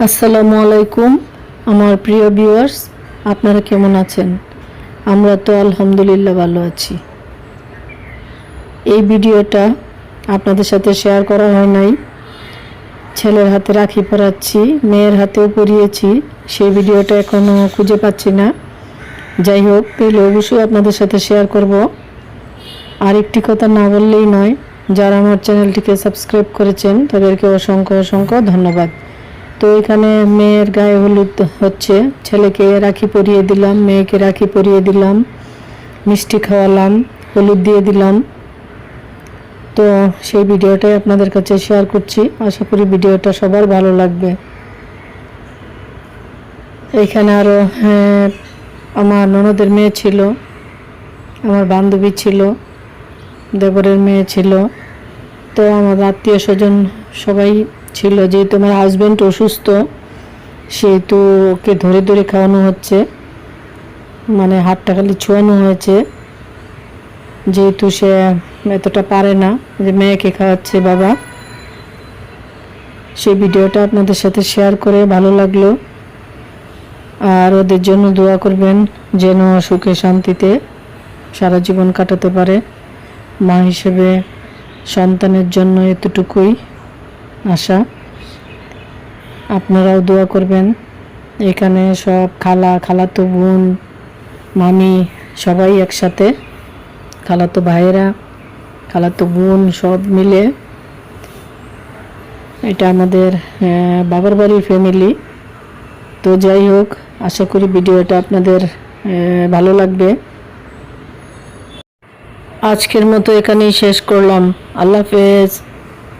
আসসালামু আলাইকুম, আমার প্রিয় ভিউয়ার্স আপনারা কেমন আছেন? আমরা তো আলহামদুলিল্লাহ ভালো আছি। এই ভিডিওটা আপনাদের সাথে শেয়ার করা হয় নাই। ছেলের হাতে রাখি পরাচ্ছি, মেয়ের হাতেও পরিয়েছি, সেই ভিডিওটা এখনও খুঁজে পাচ্ছি না। যাই হোক পেলে অবশ্যই আপনাদের সাথে শেয়ার করব। আর একটি কথা না বললেই নয়, যারা আমার চ্যানেলটিকে সাবস্ক্রাইব করেছেন, তাদেরকে অসংখ্য অসংখ্য ধন্যবাদ। তো এখানে মেয়ের গায়ে হলুদ হচ্ছে। ছেলেকে রাখি পরিয়ে দিলাম মেয়েকে রাখি পরিয়ে দিলাম মিষ্টি খাওয়ালাম হলুদ দিয়ে দিলাম। তো সেই ভিডিওটাই আপনাদের কাছে শেয়ার করছি। আশা করি ভিডিওটা সবার ভালো লাগবে। এখানে আরও হ্যাঁ, আমার ননদের মেয়ে ছিল আমার বান্ধবী ছিল দেবরের মেয়ে ছিল। তো আমার আত্মীয় স্বজন সবাই ছিল যেহেতু আমার হাজব্যান্ড অসুস্থ, সেহেতু ওকে ধরে ধরে খাওয়ানো হচ্ছে। মানে হাতটা খালি ছোঁয়ানো হয়েছে। যেহেতু সে এতটা পারে না, যে মেয়েকে খাওয়াচ্ছে বাবা। সেই ভিডিওটা আপনাদের সাথে শেয়ার করে ভালো লাগল। আর ওদের জন্য দোয়া করবেন যেন সুখে শান্তিতে সারা জীবন কাটাতে পারে। মা হিসেবে সন্তানের জন্য এতটুকুই। আশা, আপনারাও দোয়া করবেন। এখানে সব খালা, খালাতো বোন, মামি সবাই একসাথে, খালাতো ভাইয়েরা, খালাতো বোন সব মিলে। এটা আমাদের বাবার বাড়ির ফ্যামিলি তো যাই হোক, আশা করি ভিডিওটা আপনাদের ভালো লাগবে। আজকের মতো এখানেই শেষ করলাম। আল্লাহ হাফেজ।